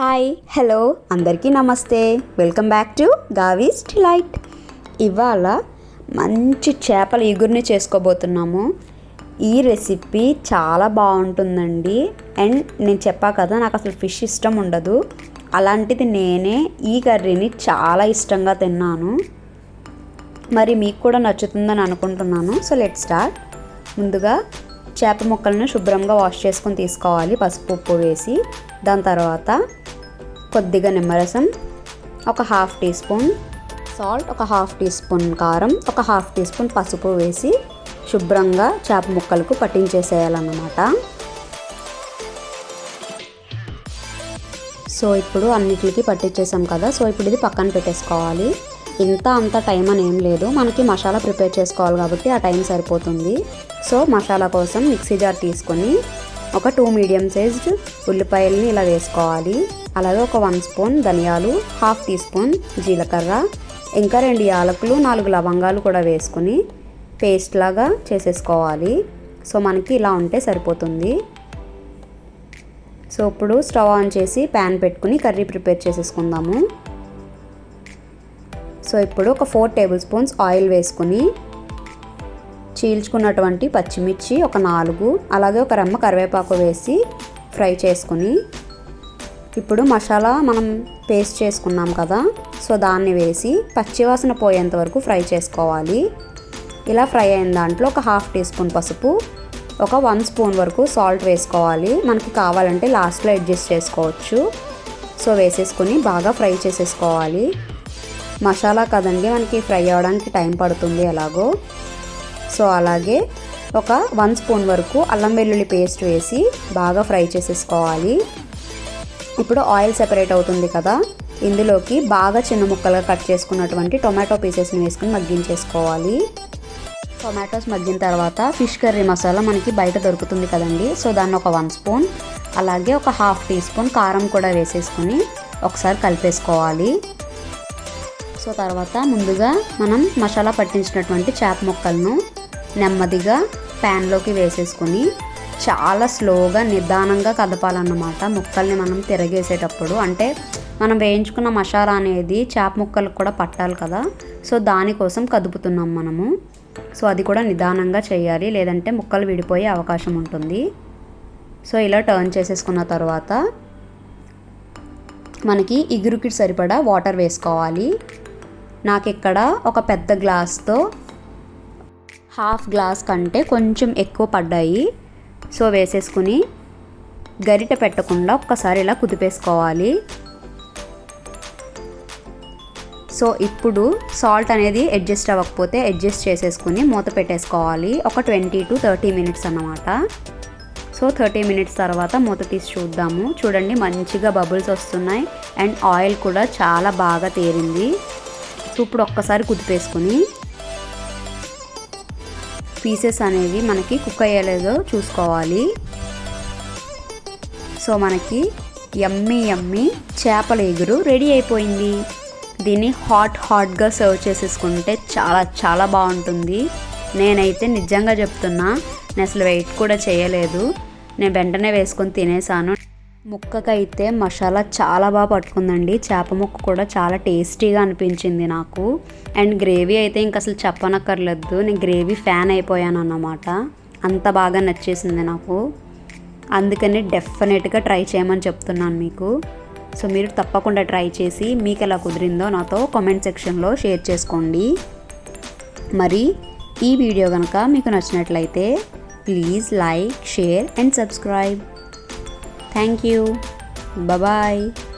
Hi hello అందరికీ నమస్తే. Welcome back to Gavi's delight ఇవాళ మంచి చేపల ఇగురిని చేసుకోబోతున్నాము. ఈ రెసిపీ చాలా బాగుంటుందండి. అండ్ నేను చెప్పా కదా నాకు అసలు ఫిష్ ఇష్టం ఉండదు. అలాంటిది నేనే ఈ కర్రీని చాలా ఇష్టంగా తిన్నాను. మరి మీకు కూడా నచ్చుతుందని అనుకుంటున్నాను. సో లెట్ స్టార్ట్ ముందుగా చేప ముక్కలను శుభ్రంగా వాష్ చేసుకొని తీసుకోవాలి. పసుపు ఉప్పు వేసి దాని తర్వాత కొద్దిగా నిమ్మరసం ఒక హాఫ్ టీ స్పూన్ సాల్ట్ ఒక హాఫ్ టీ స్పూన్ కారం ఒక హాఫ్ టీ స్పూన్ పసుపు వేసి శుభ్రంగా చేప ముక్కలకు పట్టించేసేయాలన్నమాట. సో ఇప్పుడు అన్నిటికి పట్టించేసాం కదా సో ఇప్పుడు ఇది పక్కన పెట్టేసుకోవాలి. ఇంత అంత టైం అని ఏం లేదు మనకి మసాలా ప్రిపేర్ చేసుకోవాలి కాబట్టి ఆ టైం సరిపోతుంది. సో మసాలా కోసం మిక్సీ జార్ తీసుకొని ఒక టూ మీడియం సైజ్డ్ ఉల్లిపాయల్ని ఇలా వేసుకోవాలి. అలాగే ఒక వన్ స్పూన్ ధనియాలు హాఫ్ టీ స్పూన్ జీలకర్ర ఇంకా రెండు యాలకులు నాలుగు లవంగాలు కూడా వేసుకుని పేస్ట్ లాగా చేసేసుకోవాలి. సో మనకి ఇలా ఉంటే సరిపోతుంది. సో ఇప్పుడు స్టవ్ ఆన్ చేసి ప్యాన్ పెట్టుకుని కర్రీ ప్రిపేర్ చేసేసుకుందాము. సో ఇప్పుడు ఒక ఫోర్ టేబుల్ స్పూన్స్ ఆయిల్ వేసుకుని చీల్చుకున్నటువంటి పచ్చిమిర్చి ఒక నాలుగు అలాగే ఒక రెమ్మ కరివేపాకు వేసి ఫ్రై చేసుకుని ఇప్పుడు మసాలా మనం పేస్ట్ చేసుకున్నాం కదా సో దాన్ని వేసి పచ్చివాసన పోయేంత వరకు ఫ్రై చేసుకోవాలి. ఇలా ఫ్రై అయిన దాంట్లో ఒక హాఫ్ టీ స్పూన్ పసుపు ఒక వన్ స్పూన్ వరకు సాల్ట్ వేసుకోవాలి. మనకి కావాలంటే లాస్ట్లో అడ్జస్ట్ చేసుకోవచ్చు. సో వేసేసుకొని బాగా ఫ్రై చేసేసుకోవాలి. మసాలా కదండి మనకి ఫ్రై అవ్వడానికి టైం పడుతుంది ఎలాగో. సో అలాగే ఒక వన్ స్పూన్ వరకు అల్లం వెల్లుల్లి పేస్ట్ వేసి బాగా ఫ్రై చేసేసుకోవాలి. ఇప్పుడు ఆయిల్ సెపరేట్ అవుతుంది కదా ఇందులోకి బాగా చిన్న ముక్కలుగా కట్ చేసుకున్నటువంటి టొమాటో పీసెస్ని వేసుకుని మగ్గించేసుకోవాలి. టొమాటోస్ మగ్గిన తర్వాత ఫిష్ కర్రీ మసాలా మనకి బయట దొరుకుతుంది కదండి సో దాన్ని ఒక వన్ స్పూన్ అలాగే ఒక హాఫ్ టీ స్పూన్ కారం కూడా వేసేసుకుని ఒకసారి కలిపేసుకోవాలి. సో తర్వాత ముందుగా మనం మసాలా పట్టించినటువంటి చేప ముక్కలను నెమ్మదిగా ప్యాన్లోకి వేసేసుకొని చాలా స్లోగా నిదానంగా కదపాలన్నమాట. ముక్కల్ని మనం తిరగేసేటప్పుడు అంటే మనం వేయించుకున్న మసాలా అనేది చేప ముక్కలకు కూడా పట్టాలి కదా. సో దానికోసం కదుపుతున్నాం మనము. సో అది కూడా నిదానంగా చేయాలి. లేదంటే ముక్కలు విడిపోయే అవకాశం ఉంటుంది. సో ఇలా టర్న్ చేసేసుకున్న తర్వాత మనకి ఇగురుకి సరిపడా వాటర్ వేసుకోవాలి. నాకు ఇక్కడ ఒక పెద్ద గ్లాస్తో హాఫ్ గ్లాస్ కంటే కొంచెం ఎక్కువ పడ్డాయి. సో వేసేసుకుని గరిట పెట్టకుండా ఒక్కసారి ఇలా కుదిపేసుకోవాలి. సో ఇప్పుడు సాల్ట్ అనేది అడ్జస్ట్ అవ్వకపోతే అడ్జస్ట్ చేసేసుకుని మూత పెట్టేసుకోవాలి. ఒక ట్వంటీ టు థర్టీ మినిట్స్ అన్నమాట. సో థర్టీ మినిట్స్ తర్వాత మూత తీసి చూద్దాము. చూడండి మంచిగా బబుల్స్ వస్తున్నాయి. అండ్ ఆయిల్ కూడా చాలా బాగా తేరింది. సో ఇప్పుడు ఒక్కసారి కుదిపేసుకుని పీసెస్ అనేవి మనకి కుక్ అయ్యేలేదో చూసుకోవాలి. సో మనకి ఎమ్మి ఎమ్మి చేపల ఎగురు రెడీ అయిపోయింది. దీన్ని హాట్ హాట్గా సర్వ్ చేసేసుకుంటే చాలా చాలా బాగుంటుంది. నేనైతే నిజంగా చెప్తున్నా నేను అసలు వెయిట్ కూడా చేయలేదు. నేను వెంటనే వేసుకొని తినేసాను. ముక్కకైతే మసాలా చాలా బాగా పట్టుకుందండి. చేప ముక్క కూడా చాలా టేస్టీగా అనిపించింది నాకు. అండ్ గ్రేవీ అయితే ఇంక అసలు చెప్పనక్కర్లేదు. నేను గ్రేవీ ఫ్యాన్ అయిపోయాను అన్నమాట అంత బాగా నచ్చేసింది నాకు. అందుకని డెఫినెట్గా ట్రై చేయమని చెప్తున్నాను మీకు. సో మీరు తప్పకుండా ట్రై చేసి మీకు ఎలా కుదిరిందో నాతో కామెంట్ సెక్షన్లో షేర్ చేసుకోండి. మరి ఈ వీడియో కనుక మీకు నచ్చినట్లయితే please like share and subscribe. Thank you. Bye bye.